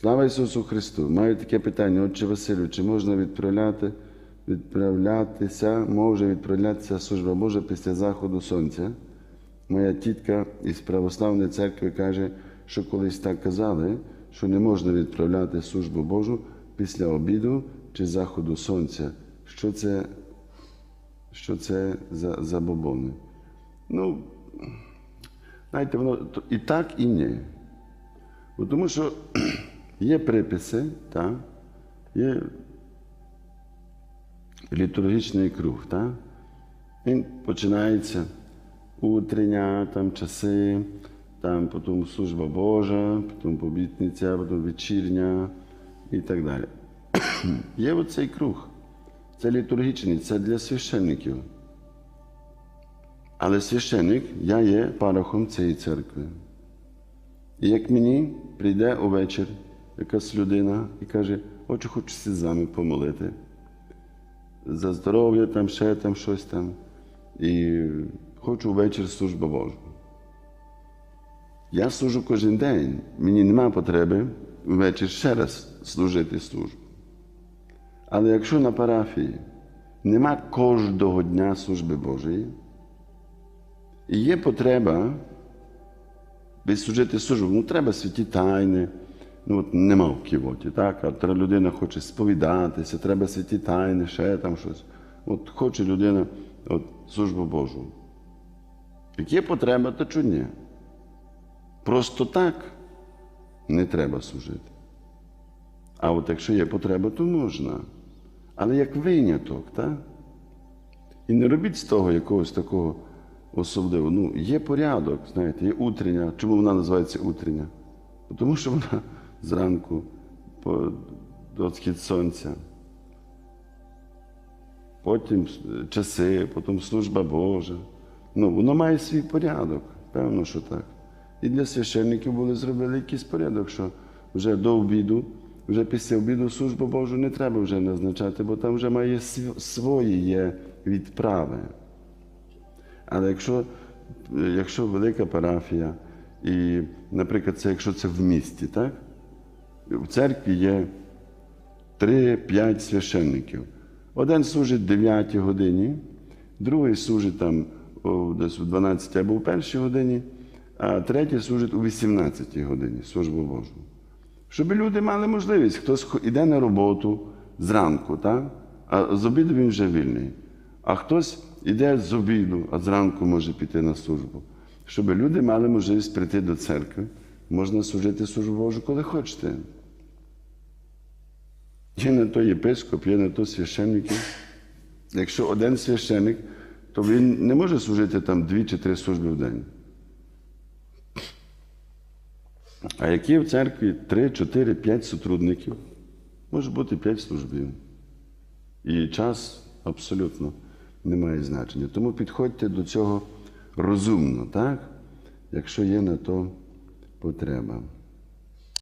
Слава Ісусу Христу! Маю таке питання, Отче Василю, чи можна відправляти, відправлятися, може відправлятися служба Божа після заходу сонця? Моя тітка із православної церкви каже, що колись так казали, що не можна відправляти службу Божу після обіду чи заходу сонця. Що це, що це за, за бобони? Ну, знаєте, воно і так, і ні. Бо Тому що є приписи, так? є літургічний круг. Так? Він починається утрення, там часи, там потім служба Божа, потім побітниця, потім вечірня і так далі. Є оцей круг. Це літургічний, це для священників. Але священник, я є парохом цієї церкви. І як мені прийде увечір якась людина і каже, хочу, хочу з вами помолити. За здоров'я, там ще там щось там. І хочу ввечері службу Божу. Я служу кожен день. Мені нема потреби ввечері ще раз служити службу. Але якщо на парафії нема кожного дня служби Божої, і є потреба відслужити службу, ну треба святі тайни. Ну, от нема в ківоті, так? А треба людина хоче сповідатися, треба святі тайни, ще там щось. От хоче людина от, службу Божу. Як є потреба, то чого ні? Просто так не треба служити. А от якщо є потреба, то можна. Але як виняток, так? І не робіть з того якогось такого особливого. Ну, є порядок, знаєте, є утрення. Чому вона називається утрення? Тому що вона зранку до схід сонця. Потім часи, потім служба Божа. Ну, воно має свій порядок, певно, що так. І для священників були зробили якийсь порядок, що вже до обіду, вже після обіду службу Божу не треба вже назначати, бо там вже має свої є відправи. Але якщо, якщо велика парафія, і, наприклад, це якщо це в місті, так? В церкві є 3-5 священників. Один служить в 9 годині, другий служить там десь в 12 або в першій годині, а третій служить у 18 годині службу Божу. Щоб люди мали можливість, хтось іде на роботу зранку, так? а з обіду він вже вільний. А хтось іде з обіду, а зранку може піти на службу. Щоб люди мали можливість прийти до церкви, можна служити службу Божу, коли хочете. Є на то єпископ, є на то священники. Якщо один священник, то він не може служити там дві чи три служби в день. А які в церкві 3, 4, 5 сотрудників, може бути 5 службів. І час абсолютно не має значення. Тому підходьте до цього розумно, так? якщо є на то потреба.